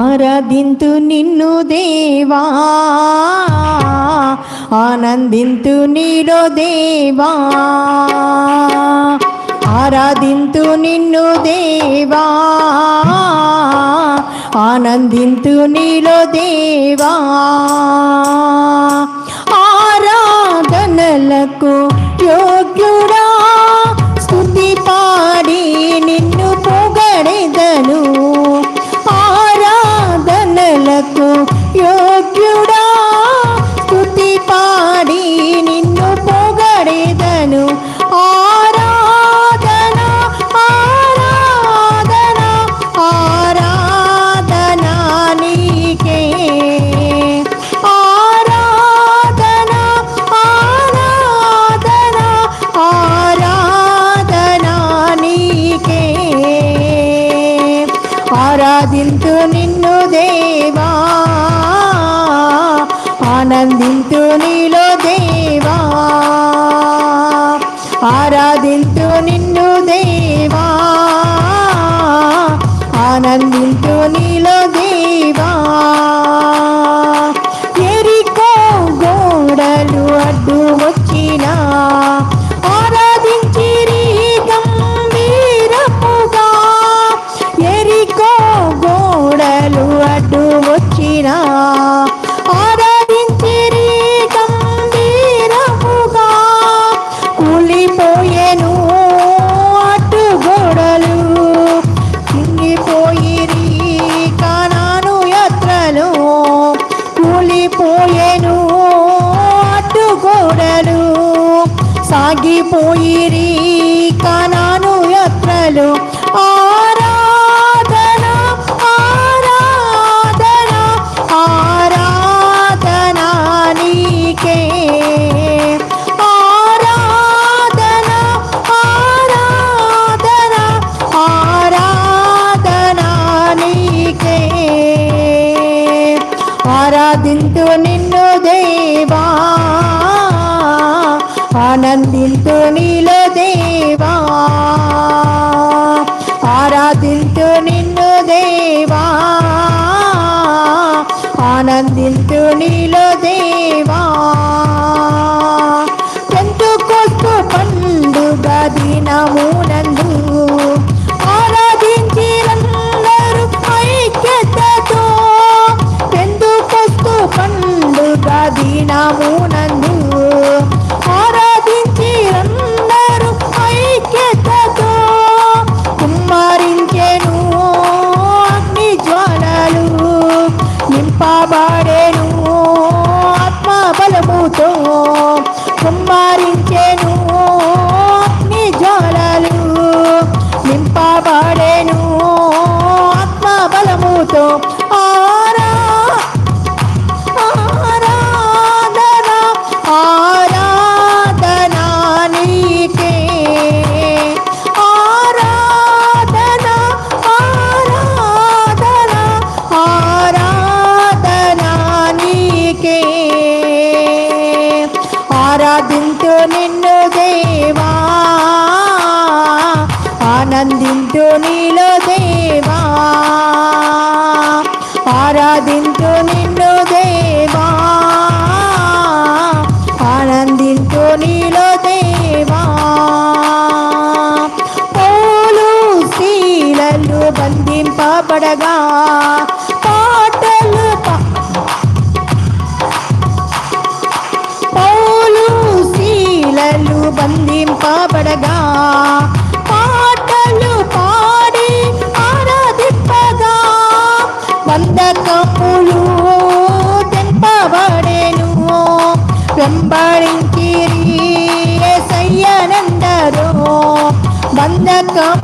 ఆరాధింతు నిన్ను దేవా ఆనందింతు నీలో దేవా ఆరాధింతు నిన్ను దేవా ఆనందింతు నీలో దేవా. ఆరాధింతు నిన్ను దేవా ఆనందింతు నీలో దేవా ఆరాధింతు నిన్ను దేవా ఆనందింతు నీలో దేవా. కూడలు సాగిపోయి సాగిపోయిరి కానాను యాత్రలు. ఆరాధన ఆరాధన ఆరాధన నీకే. ఆరాధన ఆరాధన ఆరాధన నీకే. ఆరాధింతు నిన్ను దేవా. ఆనందింతు నీలో దేవా. ఆరాధింతు నిన్ను దేవా. ఆనందింతు నీలో దేవా. ఎందుకొస్తు పండుగ దినమునందు ఆరాధించిరందరూ ఐక్యతతో. ఎందుకొస్తు పండుగ దినమునందు ఆరాధింతు నీలో దేవా. ఆరాధింతు నిన్ను దేవా. ఆనందింతు నీలో దేవా. పూలు శీలలు బంధింపబడగా. పాటలు పూలు శీలలు బంధింపబడగా. Nope.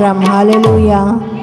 దేవా స్తోత్రం